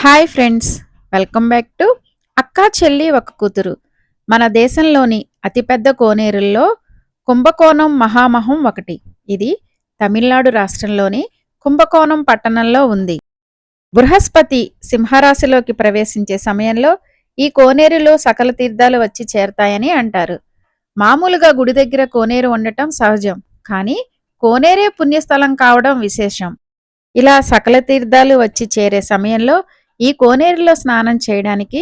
Hi friends welcome back to అక్కా చెల్లి ఒక కూతురు. మన దేశంలోని అతిపెద్ద కోనేరుల్లో కుంభకోణం మహామహం ఒకటి. ఇది తమిళనాడు రాష్ట్రంలోని కుంభకోణం పట్టణంలో ఉంది. బృహస్పతి సింహరాశిలోకి ప్రవేశించే సమయంలో ఈ కోనేరులో సకల తీర్థాలు వచ్చి చేరతాయని అంటారు. మామూలుగా గుడి దగ్గర కోనేరు ఉండటం సహజం కానీ కోనేరే పుణ్యస్థలం కావడం విశేషం. ఇలా సకల తీర్థాలు వచ్చి చేరే సమయంలో ఈ కోనేరులో స్నానం చేయడానికి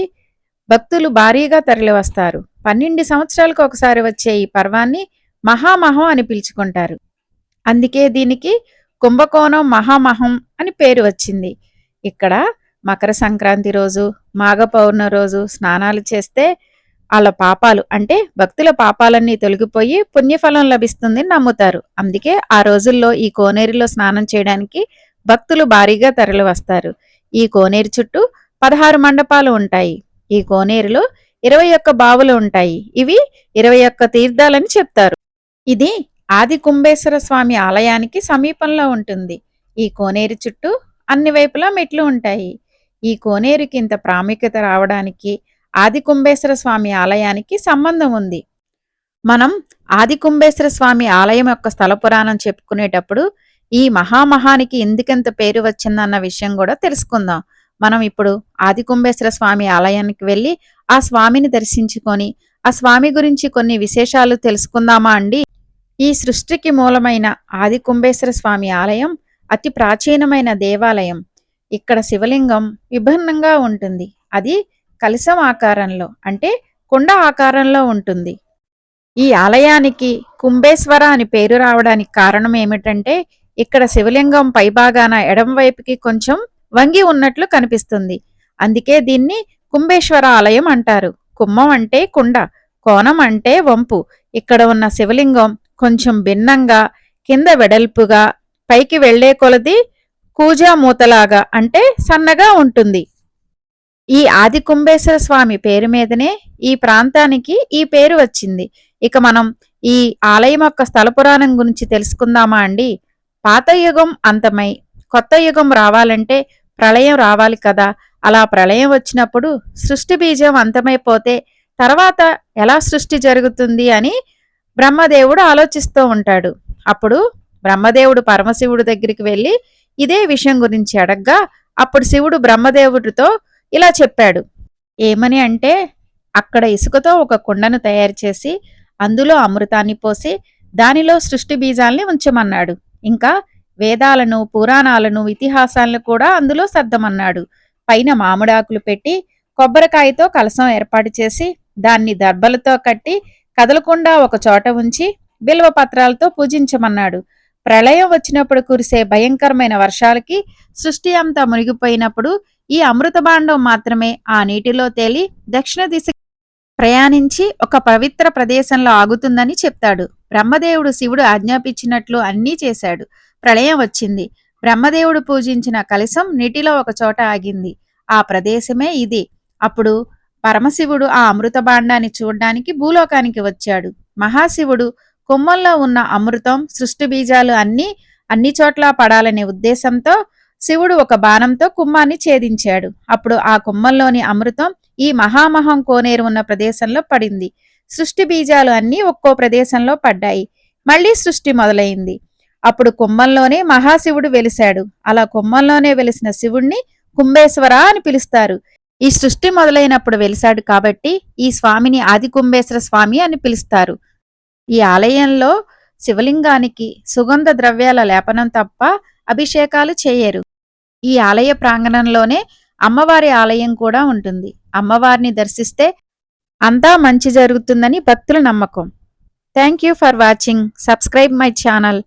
భక్తులు భారీగా తరలివస్తారు. పన్నెండు సంవత్సరాలకు ఒకసారి వచ్చే ఈ పర్వాన్ని మహామహం అని పిలుచుకుంటారు. అందుకే దీనికి కుంభకోణం మహామహం అని పేరు వచ్చింది. ఇక్కడ మకర సంక్రాంతి రోజు మాఘ పౌర్ణ రోజు స్నానాలు చేస్తే వాళ్ళ పాపాలు అంటే భక్తుల పాపాలన్నీ తొలగిపోయి పుణ్యఫలం లభిస్తుందని నమ్ముతారు. అందుకే ఆ రోజుల్లో ఈ కోనేరులో స్నానం చేయడానికి భక్తులు భారీగా తరలి వస్తారు ఈ కోనేరు చుట్టూ పదహారు మండపాలు ఉంటాయి. ఈ కోనేరులో ఇరవై ఒక్క బావులు ఉంటాయి. ఇవి ఇరవై ఒక్క తీర్థాలని చెప్తారు. ఇది ఆది కుంభేశ్వర స్వామి ఆలయానికి సమీపంలో ఉంటుంది. ఈ కోనేరు చుట్టూ అన్ని వైపులా మెట్లు ఉంటాయి. ఈ కోనేరుకి ఇంత ప్రాముఖ్యత రావడానికి ఆది కుంభేశ్వర స్వామి ఆలయానికి సంబంధం ఉంది. మనం ఆది కుంభేశ్వర స్వామి ఆలయం యొక్క స్థల పురాణం చెప్పుకునేటప్పుడు ఈ మహామహానికి ఎందుకెంత పేరు వచ్చిందన్న విషయం కూడా తెలుసుకుందాం. మనం ఇప్పుడు ఆది కుంభేశ్వర స్వామి ఆలయానికి వెళ్ళి ఆ స్వామిని దర్శించుకొని ఆ స్వామి గురించి కొన్ని విశేషాలు తెలుసుకుందామా అండి? ఈ సృష్టికి మూలమైన ఆది కుంభేశ్వర స్వామి ఆలయం అతి ప్రాచీనమైన దేవాలయం. ఇక్కడ శివలింగం విభిన్నంగా ఉంటుంది. అది కలసం ఆకారంలో అంటే కుండ ఆకారంలో ఉంటుంది. ఈ ఆలయానికి కుంభేశ్వర అని పేరు రావడానికి కారణం ఏమిటంటే ఇక్కడ శివలింగం పైభాగాన ఎడంవైపుకి కొంచెం వంగి ఉన్నట్లు కనిపిస్తుంది. అందుకే దీన్ని కుంభేశ్వర ఆలయం అంటారు. కుమ్మం అంటే కుండ కోణం అంటే వంపు. ఇక్కడ ఉన్న శివలింగం కొంచెం భిన్నంగా కింద వెడల్పుగా పైకి వెళ్ళే కొలది కూజా మూతలాగా అంటే సన్నగా ఉంటుంది. ఈ ఆది కుంభేశ్వర స్వామి పేరు మీదనే ఈ ప్రాంతానికి ఈ పేరు వచ్చింది. ఇక మనం ఈ ఆలయం యొక్క స్థల పురాణం గురించి తెలుసుకుందామా అండి? పాత యుగం అంతమై కొత్త యుగం రావాలంటే ప్రళయం రావాలి కదా. అలా ప్రళయం వచ్చినప్పుడు సృష్టి బీజం అంతమైపోతే తర్వాత ఎలా సృష్టి జరుగుతుంది అని బ్రహ్మదేవుడు ఆలోచిస్తూ ఉంటాడు. అప్పుడు బ్రహ్మదేవుడు పరమశివుడి దగ్గరికి వెళ్ళి ఇదే విషయం గురించి అడగ్గా అప్పుడు శివుడు బ్రహ్మదేవుడితో ఇలా చెప్పాడు. ఏమని అంటే అక్కడ ఇసుకతో ఒక కుండను తయారు చేసి అందులో అమృతాన్ని పోసి దానిలో సృష్టి బీజాల్ని ఉంచమన్నాడు. ఇంకా వేదాలను పురాణాలను ఇతిహాసాలను కూడా అందులో సర్దమన్నాడు. పైన మామిడాకులు పెట్టి కొబ్బరికాయతో కలసం ఏర్పాటు చేసి దాన్ని దర్బలతో కట్టి కదలకుండా ఒక చోట ఉంచి బిల్వ పత్రాలతో పూజించమన్నాడు. ప్రళయం వచ్చినప్పుడు కురిసే భయంకరమైన వర్షాలకి సృష్టి అంతా మునిగిపోయినప్పుడు ఈ అమృతభాండం మాత్రమే ఆ నీటిలో తేలి దక్షిణ దిశ ప్రయాణించి ఒక పవిత్ర ప్రదేశంలో ఆగుతుందని చెప్తాడు. బ్రహ్మదేవుడు శివుడు ఆజ్ఞాపించినట్లు అన్నీ చేశాడు. ప్రళయం వచ్చింది. బ్రహ్మదేవుడు పూజించిన కలశం నీటిలో ఒక చోట ఆగింది. ఆ ప్రదేశమే ఇది. అప్పుడు పరమశివుడు ఆ అమృత భాండాన్ని చూడడానికి భూలోకానికి వచ్చాడు. మహాశివుడు కొమ్మల్లో ఉన్న అమృతం సృష్టి బీజాలు అన్నీ అన్ని చోట్ల పడాలనే ఉద్దేశంతో శివుడు ఒక బాణంతో కుమ్మాన్ని ఛేదించాడు. అప్పుడు ఆ కుమ్మంలోని అమృతం ఈ మహామహం కోనేరు ఉన్న ప్రదేశంలో పడింది. సృష్టి బీజాలు అన్నీ ఒక్కో ప్రదేశంలో పడ్డాయి. మళ్ళీ సృష్టి మొదలైంది. అప్పుడు కుంభంలోనే మహాశివుడు వెలిశాడు. అలా కుంభంలోనే వెలిసిన శివుణ్ణి కుంభేశ్వర అని పిలుస్తారు. ఈ సృష్టి మొదలైనప్పుడు వెలిశాడు కాబట్టి ఈ స్వామిని ఆది కుంభేశ్వర స్వామి అని పిలుస్తారు. ఈ ఆలయంలో శివలింగానికి సుగంధ ద్రవ్యాల లేపనం తప్ప అభిషేకాలు చేయరు. ఈ ఆలయ ప్రాంగణంలోనే అమ్మవారి ఆలయం కూడా ఉంటుంది. అమ్మవారిని దర్శిస్తే అంతా మంచి జరుగుతుందని భక్తుల నమ్మకం. Thank you for watching subscribe my channel